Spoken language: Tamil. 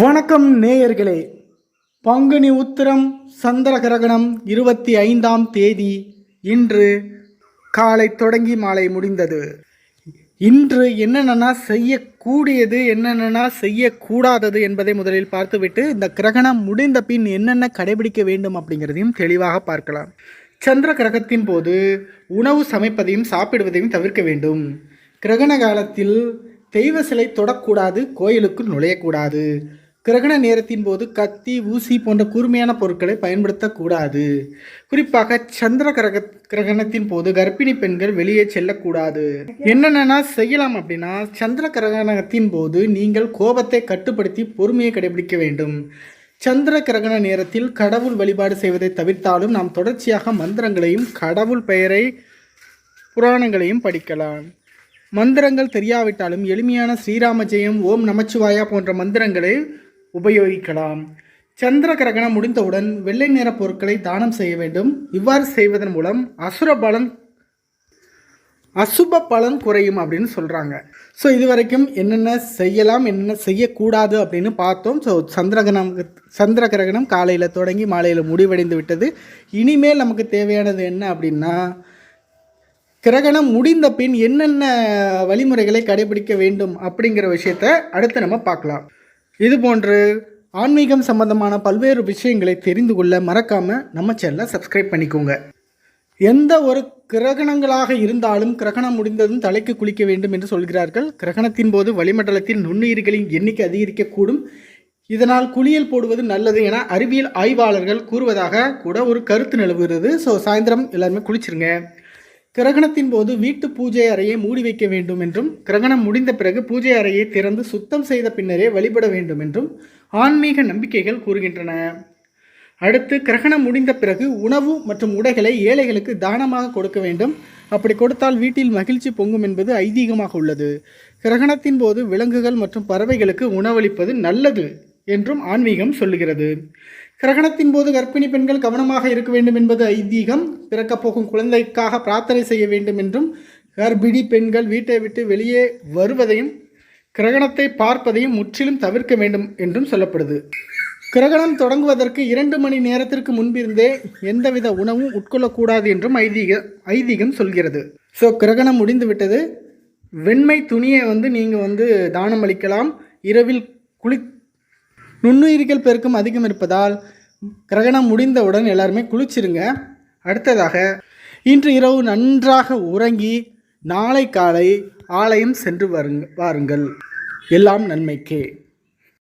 வணக்கம் நேயர்களே. பங்குனி உத்திரம் சந்திர கிரகணம் இருபத்தி ஐந்தாம் தேதி இன்று காலை தொடங்கி மாலை முடிந்தது. இன்று என்னென்னா செய்யக்கூடியது என்னென்னா செய்யக்கூடாதது என்பதை முதலில் பார்த்துவிட்டு இந்த கிரகணம் முடிந்த பின் என்னென்ன கடைபிடிக்க வேண்டும் அப்படிங்கிறதையும் தெளிவாக பார்க்கலாம். சந்திர கிரகத்தின் போது உணவு சமைப்பதையும் சாப்பிடுவதையும் தவிர்க்க வேண்டும். கிரகண காலத்தில் தெய்வ சிலை தொடக்கூடாது கோயிலுக்குள் நுழையக்கூடாது. கிரகண நேரத்தின் போது கத்தி ஊசி போன்ற கூர்மையான பொருட்களை பயன்படுத்தக்கூடாது. குறிப்பாக சந்திர கிரக கிரகணத்தின் போது கர்ப்பிணி பெண்கள் வெளியே செல்லக்கூடாது. என்னென்னா செய்யலாம் அப்படின்னா சந்திர கிரகணத்தின் போது நீங்கள் கோபத்தை கட்டுப்படுத்தி பொறுமையை கடைபிடிக்க வேண்டும். சந்திர கிரகண நேரத்தில் கடவுள் வழிபாடு செய்வதை தவிர்த்தாலும் நாம் தொடர்ச்சியாக மந்திரங்களையும் கடவுள் பெயரை புராணங்களையும் படிக்கலாம். மந்திரங்கள் தெரியாவிட்டாலும் எளிமையான ஸ்ரீராம ஜெயம் ஓம் நமச்சிவாயா போன்ற மந்திரங்களை உபயோகிக்கலாம். சந்திர கிரகணம் முடிந்தவுடன் வெள்ளை நிற பொருட்களை தானம் செய்ய வேண்டும். இவ்வாறு செய்வதன் மூலம் அசுர பலன் அசுப பலன் குறையும் அப்படின்னு சொல்கிறாங்க ஸோ இது வரைக்கும் என்னென்ன செய்யலாம் என்னென்ன செய்யக்கூடாது அப்படின்னு பார்த்தோம். ஸோ சந்திரகிரகணம் சந்திர கிரகணம் காலையில் தொடங்கி மாலையில் முடிவடைந்து விட்டது. இனிமேல் நமக்கு தேவையானது என்ன அப்படின்னா கிரகணம் முடிந்த பின் என்னென்ன வழிமுறைகளை கடைபிடிக்க வேண்டும் அப்படிங்கிற விஷயத்த அடுத்து நம்ம பார்க்கலாம். இது போன்று ஆன்மீகம் சம்பந்தமான பல்வேறு விஷயங்களை தெரிந்து கொள்ள மறக்காமல் நம்ம சேனலை சப்ஸ்கிரைப் பண்ணிக்கோங்க. எந்த ஒரு கிரகணங்களாக இருந்தாலும் கிரகணம் முடிந்ததும் தலைக்கு குளிக்க வேண்டும் என்று சொல்கிறார்கள். கிரகணத்தின் போது வளிமண்டலத்தில் நுண்ணுயிர்களின் எண்ணிக்கை அதிகரிக்கக்கூடும். இதனால் குளியல் போடுவது நல்லது என அறிவியல் ஆய்வாளர்கள் கூறுவதாக கூட ஒரு கருத்து நிலவுகிறது. ஸோ சாயந்தரம் எல்லாருமே குளிச்சிருங்க. கிரகணத்தின் போது வீட்டு பூஜை அறையை மூடி வைக்க வேண்டும் என்றும் கிரகணம் முடிந்த பிறகு பூஜை அறையை திறந்து சுத்தம் செய்த பின்னரே வழிபட வேண்டும் என்றும் ஆன்மீக நம்பிக்கைகள் கூறுகின்றன. அடுத்து கிரகணம் முடிந்த பிறகு உணவு மற்றும் உடைகளை ஏழைகளுக்கு தானமாக கொடுக்க வேண்டும். அப்படி கொடுத்தால் வீட்டில் மகிழ்ச்சி பொங்கும் என்பது ஐதீகமாக உள்ளது. கிரகணத்தின் போது விலங்குகள் மற்றும் பறவைகளுக்கு உணவளிப்பது நல்லது. என்றும் ஆன்மீகம் சொல்லுகிறது. கிரகணத்தின் போது கர்ப்பிணி பெண்கள் கவனமாக இருக்க வேண்டும் என்பது ஐதீகம். பிறக்கப் போகும் குழந்தைக்காக பிரார்த்தனை செய்ய வேண்டும் என்றும் கர்ப்பிணி பெண்கள் வீட்டை விட்டு வெளியே வருவதையும் கிரகணத்தை பார்ப்பதையும் முற்றிலும் தவிர்க்க வேண்டும் என்றும் சொல்லப்படுது. கிரகணம் தொடங்குவதற்கு இரண்டு மணி நேரத்திற்கு முன்பிருந்தே எந்தவித உணவும் உட்கொள்ளக்கூடாது என்றும் ஐதீக ஐதீகம் சொல்கிறது. ஸோ கிரகணம் முடிந்து விட்டது வெண்மை துணியை வந்து நீங்கள் வந்து தானம் அளிக்கலாம். இரவில் குளி நுண்ணுயிர்கள் பெருக்கம் அதிகம் இருப்பதால் கிரகணம் முடிந்தவுடன் எல்லாருமே குளிச்சிருங்க. அடுத்ததாக இன்று இரவு நன்றாக உறங்கி நாளை காலை ஆலயம் சென்று வருங்க வாருங்கள். எல்லாம் நன்மைக்கே.